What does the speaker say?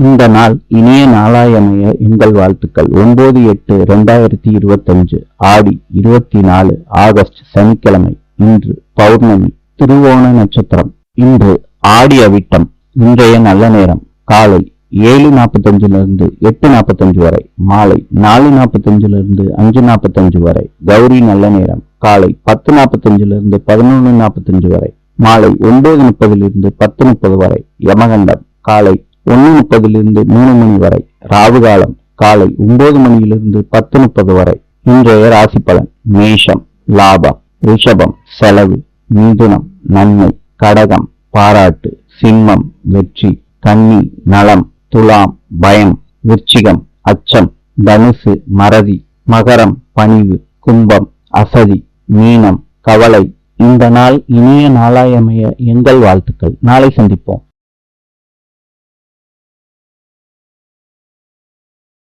இந்த நாள் இனிய நாளாயமைய எங்கள் வாழ்த்துக்கள். ஒன்பது எட்டு ரெண்டாயிரத்தி இருபத்தஞ்சு ஆடி இருபத்தி நாலு ஆகஸ்ட் சனிக்கிழமை இன்று பௌர்ணமி திருவோண நட்சத்திரம். இன்று ஆடி அவிட்டம் இன்றைய நல்ல நேரம். காலை ஏழு நாற்பத்தஞ்சிலிருந்து எட்டு நாற்பத்தஞ்சு வரை. மாலை நாலு நாற்பத்தஞ்சிலிருந்து அஞ்சு நாற்பத்தஞ்சு வரை. கௌரி நல்ல நேரம். காலை பத்து நாற்பத்தஞ்சிலிருந்து பதினொன்று நாற்பத்தஞ்சு வரை. மாலை ஒன்பது முப்பதிலிருந்து பத்து முப்பது வரை. யமகண்டம். காலை ஒன்று முப்பதிலிருந்து மூணு மணி வரை ராகு காலம் காலை ஒன்பது மணியிலிருந்து பத்து முப்பது வரை இன்றைய ராசி பலன் மேஷம் லாபம் ரிஷபம் செலவு மிதுனம் நன்மை கடகம் பாராட்டு சிம்மம் வெற்றி கன்னி நலம் துலாம் பயம் விருச்சிகம் அச்சம் தனுசு மறதி மகரம் பணிவு கும்பம் அசதி மீனம் கவலை. இந்த நாள் இனிய நாளாயமைய எங்கள் வாழ்த்துக்கள். நாளை சந்திப்போம்.